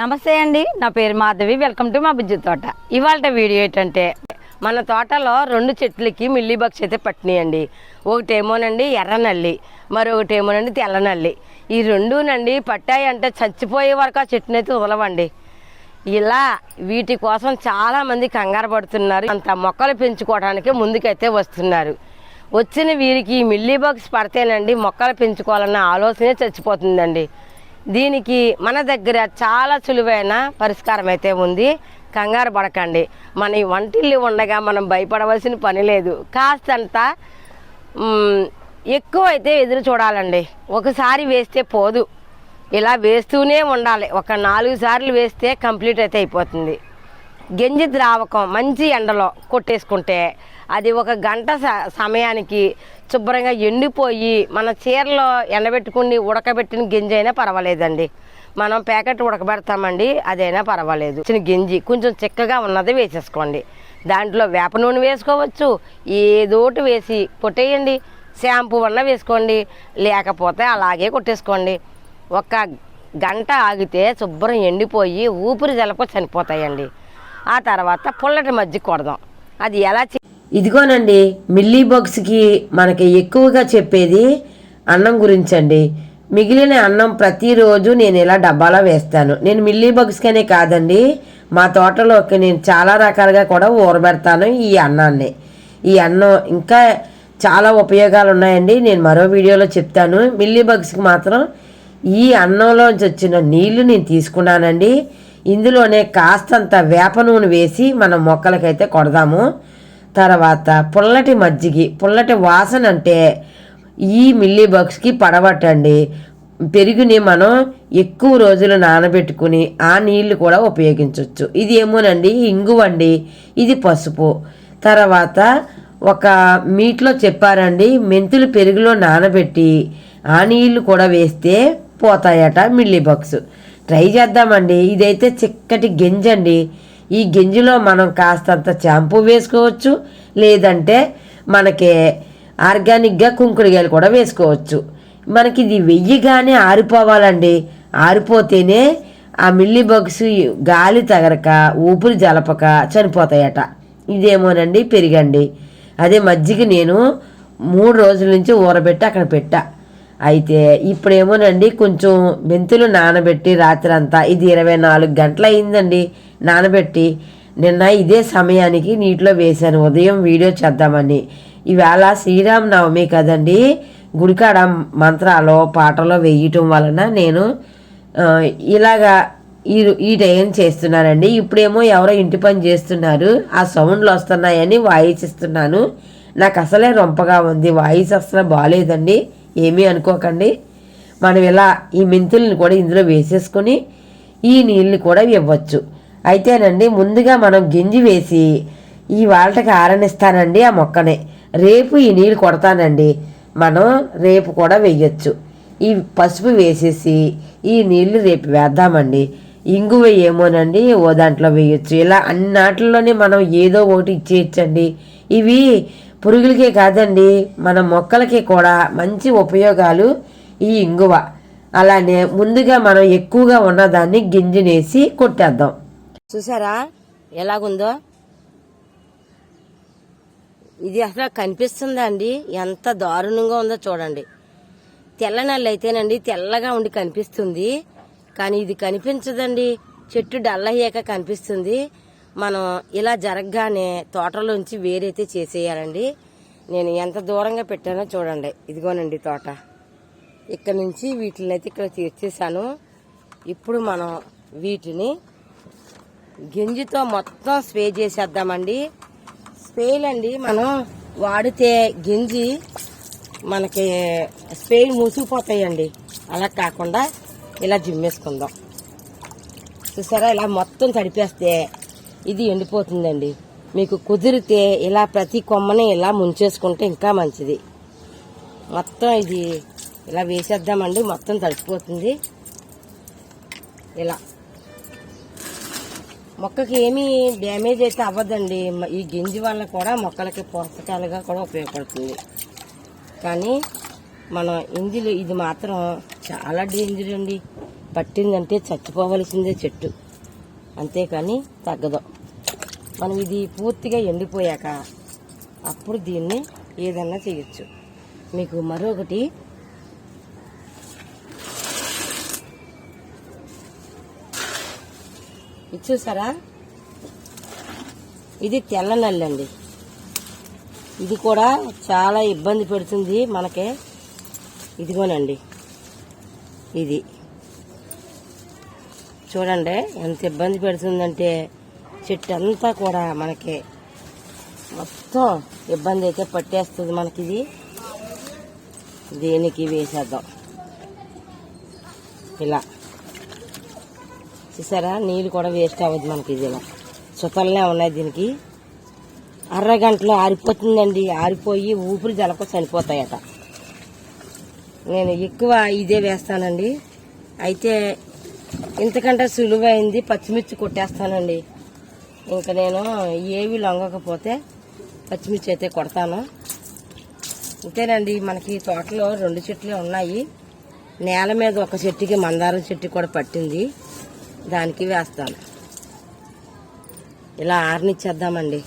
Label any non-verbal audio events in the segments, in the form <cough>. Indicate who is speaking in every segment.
Speaker 1: నమస్తే అండి నా పేరు మాధవి. వెల్కమ్ టు మా బుజ్జి తోట. ఇవాళ వీడియో ఏంటంటే మన తోటలో రెండు చెట్లకి మిల్లీ బగ్స్ అయితే పట్టినాయండి. ఒకటేమోనండి ఎర్రనల్లి మరొకటేమోనండి తెల్లనల్లి ఈ రెండునండి పట్టాయి అంటే చచ్చిపోయే వరకు ఆ చెట్టుని అయితే వదలవండి. ఇలా వీటి కోసం చాలామంది కంగారు పడుతున్నారు. అంత మొక్కలు పెంచుకోవడానికి ముందుకైతే వస్తున్నారు. వచ్చిన వీరికి ఈ మిల్లీ బగ్స్ పడితేనండి మొక్కలు పెంచుకోవాలన్న ఆలోచనే చచ్చిపోతుందండి. దీనికి మన దగ్గర చాలా సులువైన పరిష్కారం అయితే ఉంది. కంగారు పడకండి. మన ఈ వంటిల్లు ఉండగా మనం భయపడవలసిన పని లేదు. కాస్తంత ఎక్కువ అయితే ఎదురు చూడాలండి. ఒకసారి వేస్తే పోదు. ఇలా వేస్తూనే ఉండాలి. ఒక నాలుగు సార్లు వేస్తే కంప్లీట్ అయితే అయిపోతుంది. గింజ ద్రావకం మంచి ఎండలో కొట్టేసుకుంటే అది ఒక గంట స- సమయానికి శుభ్రంగా ఎండిపోయి మన చీరలో ఎండబెట్టుకుని ఉడకబెట్టిన గింజ అయినా పర్వాలేదండి. మనం ప్యాకెట్ ఉడకబెడతామండి అదైనా పర్వాలేదు. చిన్న గింజి కొంచెం చిక్కగా ఉన్నది వేసేసుకోండి. దాంట్లో వేప నూనె వేసుకోవచ్చు ఏదోటి వేసి కొట్టేయండి. షాంపూ వల్ల వేసుకోండి లేకపోతే అలాగే కొట్టేసుకోండి. ఒక గంట ఆగితే శుభ్రం ఎండిపోయి ఊపిరి జలప చనిపోతాయండి. ఆ తర్వాత పుల్లటి మజ్జిగ కొడదాం. అది ఎలా
Speaker 2: ఇదిగోనండి మిల్లీ బాక్స్కి మనకి ఎక్కువగా చెప్పేది అన్నం గురించండి. మిగిలిన అన్నం ప్రతిరోజు నేను ఇలా డబ్బాలో వేస్తాను. నేను మిల్లీ బాక్స్కనే కాదండి మా తోటలోకి నేను చాలా రకాలుగా కూడా ఊరబెడతాను ఈ అన్నాన్ని. ఈ అన్నం ఇంకా చాలా ఉపయోగాలు ఉన్నాయండి నేను మరో వీడియోలో చెప్తాను. మిల్లీ బగ్స్కి మాత్రం ఈ అన్నంలోంచి వచ్చిన నీళ్ళు నేను తీసుకున్నానండి. ఇందులోనే కాస్తంత వేప నూనె వేసి మనం మొక్కలకైతే కొడదాము. తర్వాత పుల్లటి మజ్జిగి పుల్లటి వాసన అంటే ఈ మిల్లీ బగ్స్కి పడబట్టండి పెరుగుని మనం ఎక్కువ రోజులు నానబెట్టుకుని ఆ నీళ్ళు కూడా ఉపయోగించవచ్చు ఇది ఏమోనండి? ఇంగువండి ఇది పసుపు. తర్వాత ఒక మీట్లో చెప్పారండి మెంతులు పెరుగులో నానబెట్టి ఆ నీళ్ళు కూడా వేస్తే పోతాయట మిల్లీ బగ్స్ ట్రై చేద్దామండి. ఇదైతే చిక్కటి గింజండి. ఈ గింజలో మనం కాస్తంత షాంపూ వేసుకోవచ్చు లేదంటే మనకి ఆర్గానిక్గా కుంకుడుగాయలు కూడా వేసుకోవచ్చు. మనకి ఇది వెయ్యిగానే ఆరిపోవాలండి. ఆరిపోతేనే ఆ మిల్లీ బగ్స్ గాలి తగరక ఊపిరి జలపక చనిపోతాయట. ఇదేమోనండి పెరిగండి. అదే మజ్జిగ నేను మూడు రోజుల నుంచి ఊరబెట్టి అక్కడ పెట్టా. అయితే ఇప్పుడేమోనండి కొంచెం మెంతులు నానబెట్టి రాత్రి అంతా ఇది ఇరవై నాలుగు గంటలు అయిందండి నానబెట్టి నిన్న ఇదే సమయానికి నీటిలో వేశాను. ఉదయం వీడియో చేద్దామని. ఈవేళ శ్రీరామనవమి కదండి. గుడికాడ మంత్రాలు పాటలో వేయటం వలన నేను ఇలాగా ఈ ఈ టైం చేస్తున్నానండి. ఇప్పుడేమో ఎవరో ఇంటి పని చేస్తున్నారు. ఆ సౌండ్లు వస్తున్నాయని వాయిస్ ఇస్తున్నాను. నాకు అసలే రొంపగా ఉంది. వాయిస్ అసలు బాగాలేదండి ఏమీ అనుకోకండి. మనం ఇలా ఈ మెంతుల్ని కూడా ఇందులో వేసేసుకొని ఈ నీళ్ళని కూడా ఇవ్వచ్చు. అయితేనండి ముందుగా మనం గింజి వేసి ఈ వాళ్ళకి ఆరనిస్తానండి ఆ మొక్కని. రేపు ఈ నీళ్ళు కొడతానండి. మనం రేపు కూడా వేయచ్చు. ఈ పసుపు వేసేసి ఈ నీళ్ళు రేపు వేద్దామండి. ఇంగువ ఏమోనండి ఓ దాంట్లో వేయచ్చు. ఇలా అన్ని నాటిల్లోనే మనం ఏదో ఒకటి ఇచ్చేయచ్చండి. ఇవి పురుగులకే కాదండి మన మొక్కలకి కూడా మంచి ఉపయోగాలు ఈ ఇంగువ. అలానే ముందుగా మనం ఎక్కువగా ఉన్నదాన్ని గింజనేసి కొట్టేద్దాం.
Speaker 1: చూసారా? ఎలాగుందో? ఇది అసలు కనిపిస్తుందా అండి ఎంత దారుణంగా ఉందో చూడండి. తెల్ల నల్లి అయితేనండి తెల్లగా ఉండి కనిపిస్తుంది. కానీ ఇది కనిపించదండి. చెట్టు డల్లయ్యాక కనిపిస్తుంది. మనం ఇలా జరగగానే తోటలోంచి వేరైతే చేసేయాలండి. నేను ఎంత దూరంగా పెట్టానో చూడండి. ఇదిగోనండి తోట. ఇక్కడ నుంచి వీటిని అయితే ఇక్కడ తీర్చేశాను. ఇప్పుడు మనం వీటిని గింజితో మొత్తం స్ప్రే చేసేద్దామండి. స్ప్రేలండి మనం వాడితే గింజి మనకి స్ప్రేలు మూసుకుపోతాయండి. అలా కాకుండా ఇలా జిమ్మేసుకుందాం. చూసారా? ఇలా మొత్తం తడిపేస్తే ఇది ఎండిపోతుందండి. మీకు కుదిరితే ఇలా ప్రతి కొమ్మని ఇలా ముంచేసుకుంటే ఇంకా మంచిది. మొత్తం ఇది ఇలా వేసేద్దామండి. మొత్తం తడిసిపోతుంది. ఇలా. మొక్కకి ఏమీ డ్యామేజ్ అయితే అవ్వదండి. ఈ గింజి వల్ల కూడా మొక్కలకి పోషకాలుగా కూడా ఉపయోగపడుతుంది. కానీ మనం ఇందులో ఇది మాత్రం చాలా డేంజర్ అండి. పట్టిందంటే చచ్చిపోవలసిందే చెట్టు. అంతేకాని తగ్గదు. మనం ఇది పూర్తిగా ఎండిపోయాక అప్పుడు దీన్ని ఏదన్నా చేయొచ్చు. మీకు మరొకటి ఇది చూసారా ఇది తెల్ల నల్లండి. ఇది కూడా చాలా ఇబ్బంది పెడుతుంది మనకి. ఇదిగోనండి. ఇది. చూడండి ఎంత ఇబ్బంది పెడుతుందంటే చెట్టు అంతా కూడా మనకి మొత్తం ఇబ్బంది అయితే పట్టేస్తుంది మనకి ఇది దేనికి వేసేద్దాం. ఇలా. చూసారా? నీళ్ళు కూడా వేస్ట్ అవ్వదు మనకి ఇది ఇలా సుతలనే ఉన్నాయి దీనికి. అరగంటలో ఆరిపోతుందండి. ఆరిపోయి ఊపిరి జలక చనిపోతాయట. నేను ఎక్కువ ఇదే వేస్తానండి. అయితే ఇంతకంటే సులువైంది పచ్చిమిర్చి కొట్టేస్తానండి. ఇంకా నేను ఏవి లొంగకపోతే పచ్చిమిర్చి అయితే కొడతాను. అంతేనండి మనకి తోటలో రెండు చెట్లే ఉన్నాయి. నేల మీద ఒక చెట్టుకి మందారం చెట్టు కూడా పట్టింది. దానికి వేస్తాను. ఇలా ఆరనిచ్చేద్దామండి.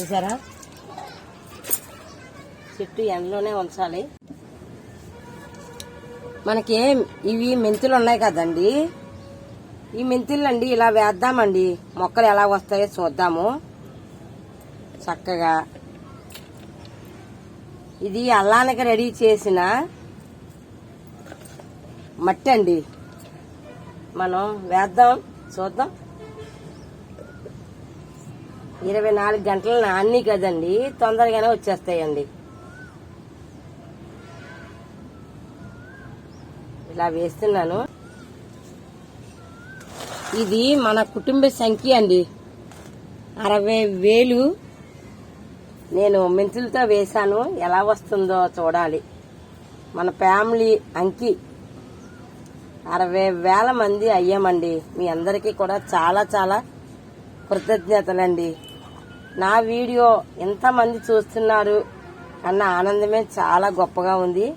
Speaker 1: చూసారా? చెట్టు ఎండలోనే ఉంచాలి. మనకి ఇవి మెంతులు ఉన్నాయి కదండి. ఈ మెంతులు అండి ఇలా వేద్దామండి. మొక్కలు ఎలా వస్తాయో చూద్దాము. చక్కగా. ఇది అల్లానికి రెడీ చేసిన మట్టి అండి. మనం వేద్దాం చూద్దాం. ఇరవై నాలుగు గంటలు నాన్ని కదండి తొందరగానే వచ్చేస్తాయండి. ఇలా వేస్తున్నాను. ఇది మన కుటుంబ సంఖ్య అండి. అరవై వేలు నేను మెంతులతో వేశాను. ఎలా వస్తుందో చూడాలి. మన ఫ్యామిలీ అంకి అరవై వేల మంది అయ్యామండి. మీ అందరికీ కూడా చాలా చాలా కృతజ్ఞతలండి. నా వీడియో ఎంతమంది చూస్తున్నారు అన్న ఆనందమే చాలా గొప్పగా ఉంది.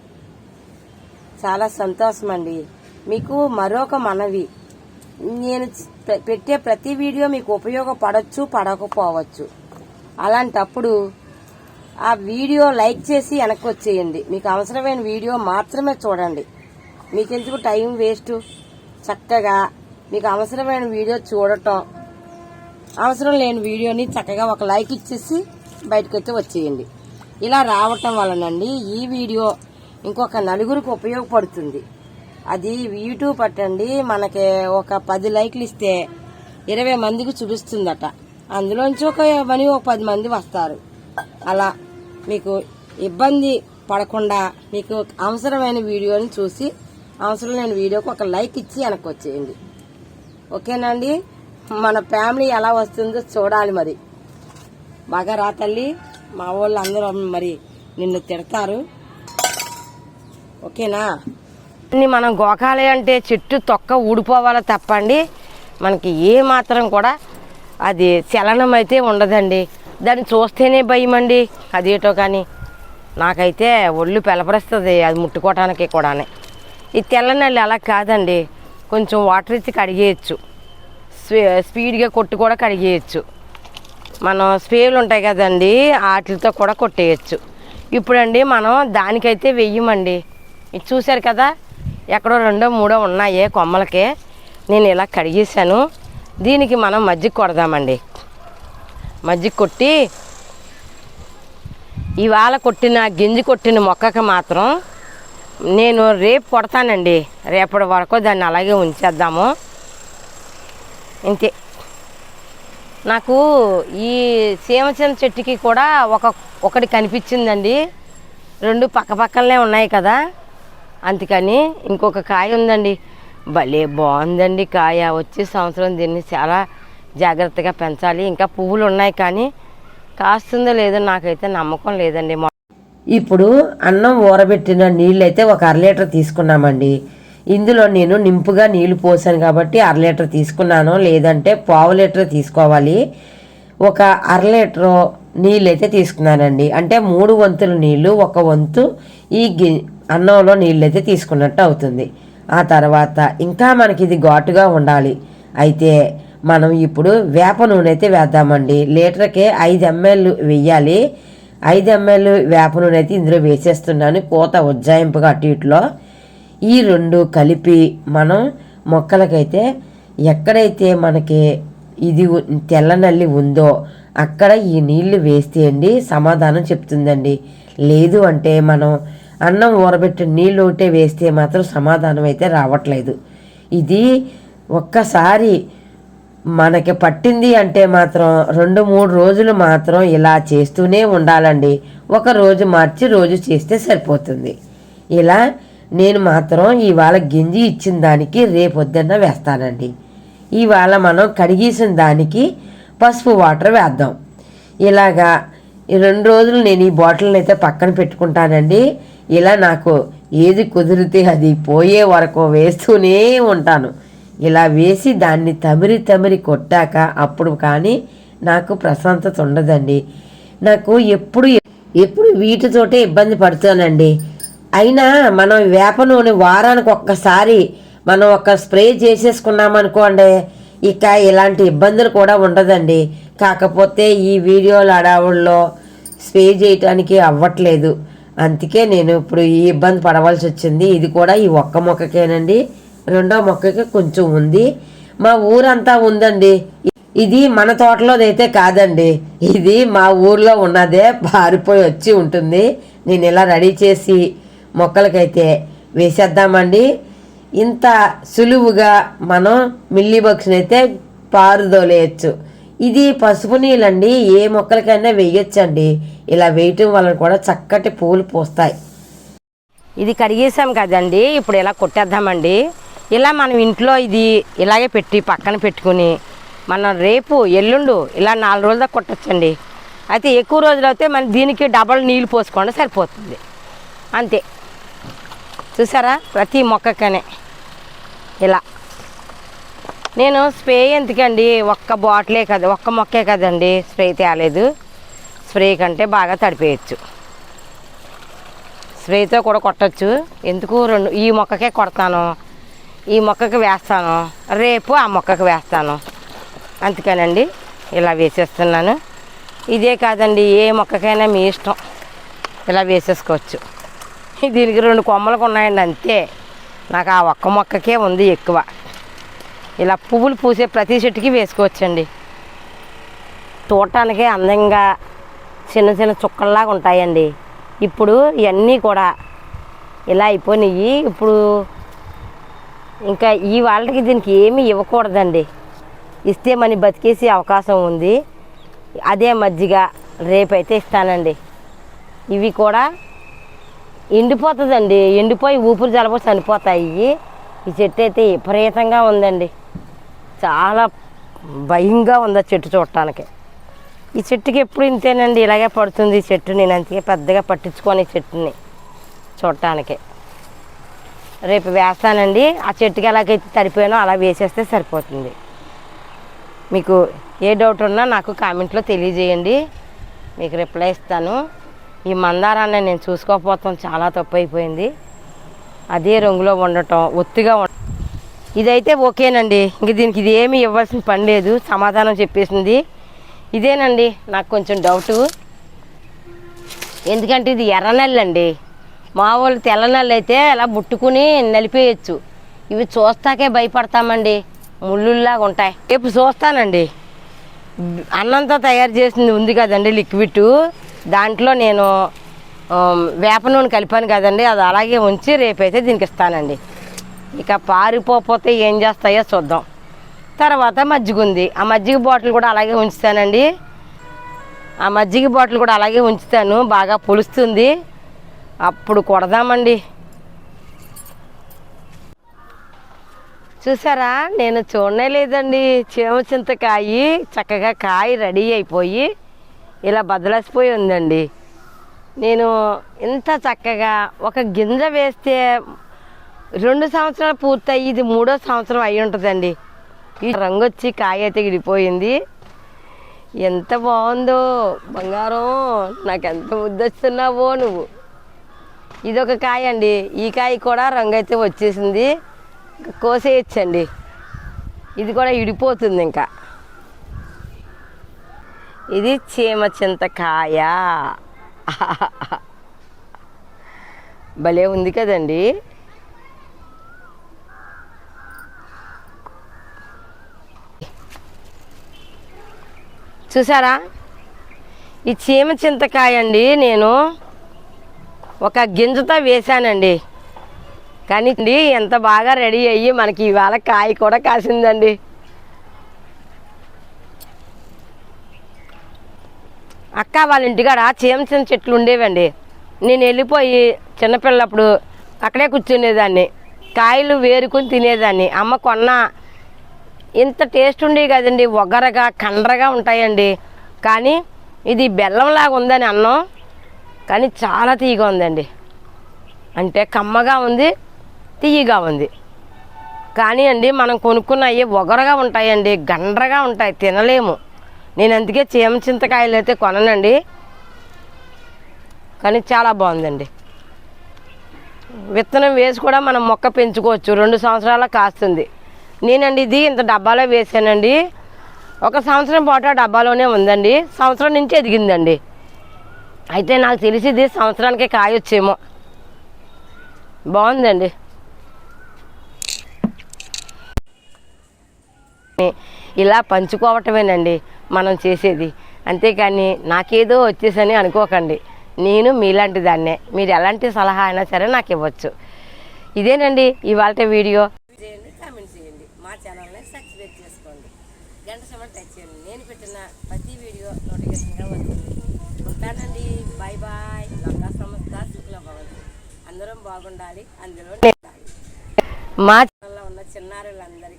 Speaker 1: చాలా సంతోషం అండి మీకు మరొక మనవి. నేను పెట్టే ప్రతి వీడియో మీకు ఉపయోగపడవచ్చు పడకపోవచ్చు. అలాంటప్పుడు ఆ వీడియో లైక్ చేసి వెనక్కి వచ్చేయండి. మీకు అవసరమైన వీడియో మాత్రమే చూడండి. మీకు ఎందుకు టైం వేస్ట్. చక్కగా మీకు అవసరమైన వీడియో చూడటం. అవసరం లేని వీడియోని చక్కగా ఒక లైక్ ఇచ్చేసి బయటకు వచ్చి వచ్చేయండి. ఇలా రావటం వలనండి ఈ వీడియో ఇంకొక నలుగురికి ఉపయోగపడుతుంది. అది యూట్యూబ్ పట్టండి మనకి ఒక పది లైక్లు ఇస్తే ఇరవై మందికి చూపిస్తుందట. అందులోంచి ఒక మనీ ఒక పది మంది వస్తారు. అలా మీకు ఇబ్బంది పడకుండా మీకు అవసరమైన వీడియోని చూసి అవసరం లేని వీడియోకి ఒక లైక్ ఇచ్చి వెనక్కి వచ్చేయండి. ఓకేనండి మన ఫ్యామిలీ ఎలా వస్తుందో చూడాలి మరి. బాగా రా తల్లి? మా వాళ్ళు అందరూ మరి నిన్ను తిడతారు. ఓకేనా? మనం గోకాలి అంటే చెట్టు తొక్క ఊడిపోవాలో తప్పండి. మనకి ఏ మాత్రం కూడా అది చలనం అయితే ఉండదండి. దాన్ని చూస్తేనే భయం అండి. అదేటో కానీ నాకైతే ఒళ్ళు పెలపరుస్తుంది అది ముట్టుకోవటానికి కూడానే. ఈ తెల్లనల్లి అలా కాదండి. కొంచెం వాటర్ ఇచ్చి కడిగేయచ్చు. స్పీ- స్పీడ్గా కొట్టు కూడా కడిగేయచ్చు. మనం స్పేలు ఉంటాయి కదండి వాటితో కూడా కొట్టేయచ్చు. ఇప్పుడండి మనం దానికైతే వెయ్యమండి. ఇది చూశారు కదా ఎక్కడో రెండో మూడో ఉన్నాయి కొమ్మలకి. నేను ఇలా కడిగేసాను దీనికి మనం మజ్జిగ కొడదామండి. మజ్జిగ కొట్టి ఇవాళ కొట్టిన గింజి కొట్టిన మొక్కకి మాత్రం నేను రేపు కొడతానండి. రేపటి వరకు దాన్ని అలాగే ఉంచేద్దాము. ఇంతే. నాకు ఈ సీమచిన చెట్టుకి కూడా ఒక ఒకటి కనిపించిందండి. రెండు పక్కపక్కలనే ఉన్నాయి కదా. అందుకని ఇంకొక కాయ ఉందండి. భలే బాగుందండి కాయ. వచ్చే సంవత్సరం దీన్ని చాలా జాగ్రత్తగా పెంచాలి. ఇంకా పువ్వులు ఉన్నాయి కానీ కాస్తుందో లేదో నాకైతే నమ్మకం లేదండి.
Speaker 2: ఇప్పుడు అన్నం ఊరబెట్టిన నీళ్ళైతే ఒక అర లీటర్ తీసుకున్నామండి. ఇందులో నేను నింపుగా నీళ్ళు పోసాను కాబట్టి అర లీటర్ తీసుకున్నాను. లేదంటే పావు లీటర్ తీసుకోవాలి. ఒక అర లీటరు నీళ్ళు అయితే తీసుకున్నానండి. అంటే మూడు వంతుల నీళ్ళు ఒక వంతు ఈ గి అన్నంలో నీళ్ళు అయితే తీసుకున్నట్టు అవుతుంది. ఆ తర్వాత ఇంకా మనకి ఇది ఘాటుగా ఉండాలి. అయితే మనం ఇప్పుడు వేప నూనె అయితే వేద్దామండి. లీటర్కే ఐదు ఎంఎల్ వెయ్యాలి. ఐదు ఎంఎల్ వేప నూనె అయితే ఇందులో వేసేస్తున్నాను. కోత ఉజ్జాయింపుగా అటు ఇటులో. ఈ రెండు కలిపి మనం మొక్కలకైతే ఎక్కడైతే మనకి ఇది తెల్ల నల్లి ఉందో అక్కడ ఈ నీళ్ళు వేస్తే అండి సమాధానం చెప్తుందండి. లేదు అంటే మనం అన్నం ఊరబెట్టిన నీళ్ళు ఒకటే వేస్తే మాత్రం సమాధానం అయితే రావట్లేదు. ఇది ఒక్కసారి మనకి పట్టింది అంటే మాత్రం రెండు మూడు రోజులు మాత్రం ఇలా చేస్తూనే ఉండాలండి. ఒక రోజు మార్చి రోజు చేస్తే సరిపోతుంది. ఇలా నేను మాత్రం ఇవాళ గింజి ఇచ్చిన దానికి రేపొద్దున్న వేస్తానండి. ఇవాళ మనం కడిగేసిన దానికి పసుపు వాటర్ వేద్దాం. ఇలాగా రెండు రోజులు నేను ఈ బాటిల్ని అయితే పక్కన పెట్టుకుంటానండి. ఇలా నాకు ఏది కుదిరితే అది పోయే వరకు వేస్తూనే ఉంటాను. ఇలా వేసి దాన్ని తమిరి తమిరి కొట్టాక అప్పుడు కానీ నాకు ప్రశాంతత ఉండదండి. నాకు ఎప్పుడు ఎప్పుడు వీటితోటే ఇబ్బంది పడుతానండి. అయినా మనం వేప నూనె వారానికి ఒక్కసారి మనం ఒక స్ప్రే చేసేసుకున్నామనుకోండి ఇక ఇలాంటి ఇబ్బందులు కూడా ఉండదండి. కాకపోతే ఈ వీడియోల అడావుల్లో స్ప్రే చేయటానికి అవ్వట్లేదు. అందుకే నేను ఇప్పుడు ఈ ఇబ్బంది పడవలసి వచ్చింది ఇది కూడా ఈ ఒక్క మొక్కకేనండి. రెండో మొక్కకి కొంచెం ఉంది. మా ఊరంతా ఉందండి. ఇది మన తోటలోదైతే కాదండి. ఇది మా ఊర్లో ఉన్నదే పారిపోయి వచ్చి ఉంటుంది. నేను ఇలా రెడీ చేసి మొక్కలకైతే వేసేద్దామండి. ఇంత సులువుగా మనం మిల్లీ బగ్స్ని అయితే పారుదోలేయచ్చు. ఇది పసుపు నీళ్ళండి. ఏ మొక్కలకైనా వేయొచ్చండి. ఇలా వేయటం వలన కూడా చక్కటి పూలు పూస్తాయి.
Speaker 1: ఇది కడిగేసాం కదండి. ఇప్పుడు ఇలా కొట్టేద్దామండి. ఇలా మనం ఇంట్లో ఇది ఇలాగే పెట్టి పక్కన పెట్టుకుని మనం రేపు ఎల్లుండు ఇలా నాలుగు రోజుల దాకా కొట్టచ్చండి. అయితే ఎక్కువ రోజులు అయితే మన దీనికి డబల్ నీళ్ళు పోసుకోండి సరిపోతుంది. అంతే. చూసారా? ప్రతి మొక్కకనే. ఇలా. నేను స్ప్రే ఎందుకండి? ఒక్క బాటిలే కదా ఒక్క మొక్కే కదండి స్ప్రే తేలేదు. స్ప్రే కంటే బాగా తడిపేయచ్చు. స్ప్రేతో కూడా కొట్టచ్చు. ఎందుకు రెండు ఈ మొక్కకే కొడతాను? ఈ మొక్కకి వేస్తాను. రేపు ఆ మొక్కకి వేస్తాను. అందుకనండి ఇలా వేసేస్తున్నాను. ఇదే కాదండి ఏ మొక్కకైనా మీ ఇష్టం. ఇలా వేసేసుకోవచ్చు. దీనికి రెండు కొమ్మలకు ఉన్నాయండి అంతే. నాకు ఆ ఒక్క మొక్కకే ఉంది ఎక్కువ. ఇలా పువ్వులు పూసే ప్రతి చెట్టుకి వేసుకోవచ్చండి. చూడటానికి అందంగా చిన్న చిన్న చుక్కల్లాగా ఉంటాయండి. ఇప్పుడు ఇవన్నీ కూడా ఇలా అయిపోయినాయి. ఇప్పుడు ఇంకా ఈ వాళ్ళకి దీనికి ఏమీ ఇవ్వకూడదండి. ఇస్తే మనం బతికేసే అవకాశం ఉంది. అదే మజ్జిగ రేపైతే ఇస్తానండి. ఇవి కూడా ఎండిపోతుందండి. ఎండిపోయి ఊపిరి జలపో చనిపోతాయి. ఈ చెట్టు అయితే విపరీతంగా ఉందండి. చాలా భయంగా ఉంది ఆ చెట్టు చూడటానికి. ఈ చెట్టుకి ఎప్పుడు ఇంతేనండి. ఇలాగే పడుతుంది ఈ చెట్టు. నేను అంతే పెద్దగా పట్టించుకొని ఈ చెట్టుని చూడటానికి. రేపు వేస్తానండి. ఆ చెట్టుకి ఎలాగైతే తడిపోయానో అలా వేసేస్తే సరిపోతుంది. మీకు ఏ డౌట్ ఉన్నా నాకు కామెంట్లో తెలియజేయండి. మీకు రిప్లై ఇస్తాను. ఈ మందారాన్ని నేను చూసుకోకపోతాం చాలా తప్పు అయిపోయింది అదే రంగులో ఉండటం ఒత్తిగా ఉండ ఇదైతే ఓకేనండి. ఇంక దీనికి ఇది ఏమీ ఇవ్వాల్సిన పని లేదు. సమాధానం చెప్పేసింది. ఇదేనండి. నాకు కొంచెం డౌటు. ఎందుకంటే ఇది ఎర్ర నెల్లండి. మామూలు తెల్లనల్లు అయితే అలా ముట్టుకుని నలిపేయచ్చు. ఇవి చూస్తాకే భయపడతామండి. ముళ్ళుల్లాగా ఉంటాయి. రేపు చూస్తానండి. అన్నంతో తయారు చేసింది ఉంది కదండి లిక్విడ్. దాంట్లో నేను వేప నూనె కలిపాను కదండి. అది అలాగే ఉంచి రేపైతే దీనికి ఇస్తానండి ఇక పారిపోతే ఏం చేస్తాయో చూద్దాం. తర్వాత మజ్జిగ ఉంది. ఆ మజ్జిగ బాటిల్ కూడా అలాగే ఉంచుతానండి. ఆ మజ్జిగ బాటిల్ కూడా అలాగే ఉంచుతాను. బాగా పులుస్తుంది. అప్పుడు కొడదామండి. చూసారా? నేను చూడనే లేదండి. చీమ చింతకాయ చక్కగా కాయ రెడీ అయిపోయి ఇలా బదలసిపోయి ఉందండి. నేను ఇంత చక్కగా ఒక గింజ వేస్తే రెండు సంవత్సరాలు పూర్తయి ఇది మూడో సంవత్సరం అయి ఉంటుందండి. ఈ రంగు వచ్చి కాయ అయితే ఇడిపోయింది ఎంత బాగుందో బంగారం నాకు ఎంత ముద్దొస్తున్నావో నువ్వు. ఇదొక కాయ అండి ఈ కాయ కూడా రంగు అయితే వచ్చేసింది. కోసేయచ్చండి. ఇది కూడా ఇడిపోతుంది ఇంకా. ఇది చీమ చింతకాయ <laughs> భలే ఉంది కదండి. చూసారా? ఈ చీమ చింతకాయ అండి నేను. ఒక గింజతో వేశానండి. కానీ ఎంత బాగా రెడీ అయ్యి మనకి ఇవాళ కాయ కూడా కాసిందండి. అక్క వాళ్ళ ఇంటికాడ చీమ చిన్న చెట్లు ఉండేవండి. నేను వెళ్ళిపోయి చిన్నపిల్లప్పుడు అక్కడే కూర్చునేదాన్ని. కాయలు వేరుకొని తినేదాన్ని. అమ్మ కొన్న ఇంత టేస్ట్ ఉండేవి కదండి ఒగరగా కండ్రగా ఉంటాయండి. కానీ ఇది బెల్లంలాగా ఉందని అన్నం. కానీ చాలా తీయగా ఉందండి. అంటే కమ్మగా ఉంది తీయగా ఉంది. కానీ అండి మనం కొనుక్కున్నవి ఒగరగా ఉంటాయండి గండ్రగా ఉంటాయి తినలేము. నేను అందుకే చీమ చింతకాయలు అయితే కొననండి. కానీ చాలా బాగుందండి. విత్తనం వేసి కూడా మనం మొక్క పెంచుకోవచ్చు రెండు సంవత్సరాల కాస్తుంది. నేనండి ఇది ఇంత డబ్బాలో వేసానండి. ఒక సంవత్సరం పాటు ఆ డబ్బాలోనే ఉందండి. సంవత్సరం నుంచి ఎదిగిందండి. అయితే నాకు తెలిసి ఇది సంవత్సరానికి కాయొచ్చేమో. బాగుందండి. ఇలా పంచుకోవటమేనండి మనం చేసేది. అంతేకాని నాకేదో వచ్చేసని అనుకోకండి. నేను మీలాంటి దాన్నే. మీరు ఎలాంటి సలహా అయినా సరే నాకు ఇవ్వచ్చు. ఇదేనండి ఇవాళ వీడియో. చేయండి కామెంట్ చేయండి. మా ఛానల్ని సబ్స్క్రైబ్ చేసుకోండి. గంట సమయం టచ్ చేయండి. నేను పెట్టిన ప్రతి వీడియో నోటిఫికేషన్గా వస్తుంది. ఉంటానండి. Bye bye. లంగా సంస్థ శుక్ల భవంతి అందరం బాగుండాలి. అందులో. మా ఉన్న చిన్నారులందరూ